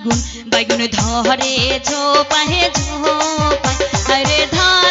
বাইগুন বাইগুন ধরে ঝোপাহে ঝোপা আরে ধলা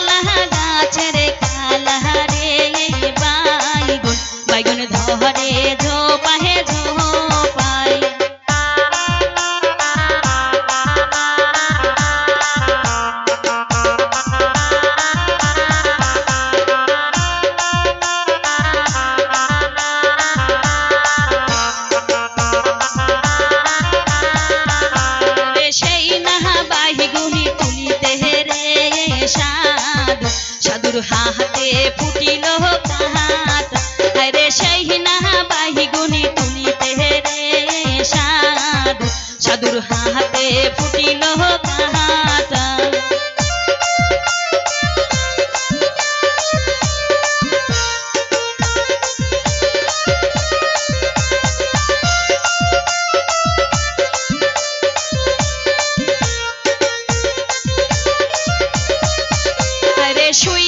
ফুটিল কাহাত রে সেই নাহা বাহি গুনি তুলিতে রে সাধু। সাধুর হাতে ফুটিল কাহাত শুই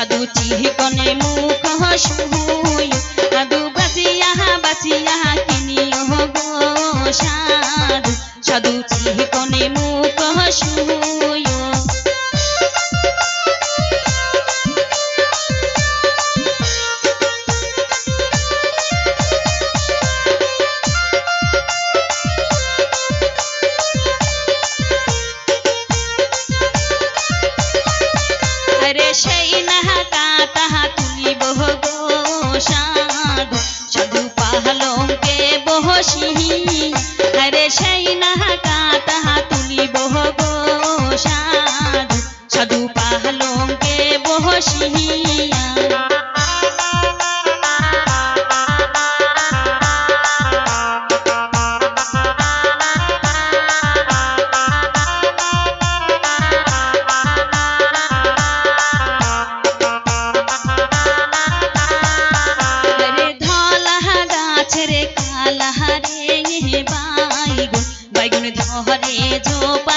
সাধু চিহিকনে মুখ শুহুই সাধু বাছিয়া বাছিয়া কিনি হো গো সাধু। সাধু চিহিকনে মুখ শুহুই বহসি বাইগুন বাইগুন ধরে ঝোপাহে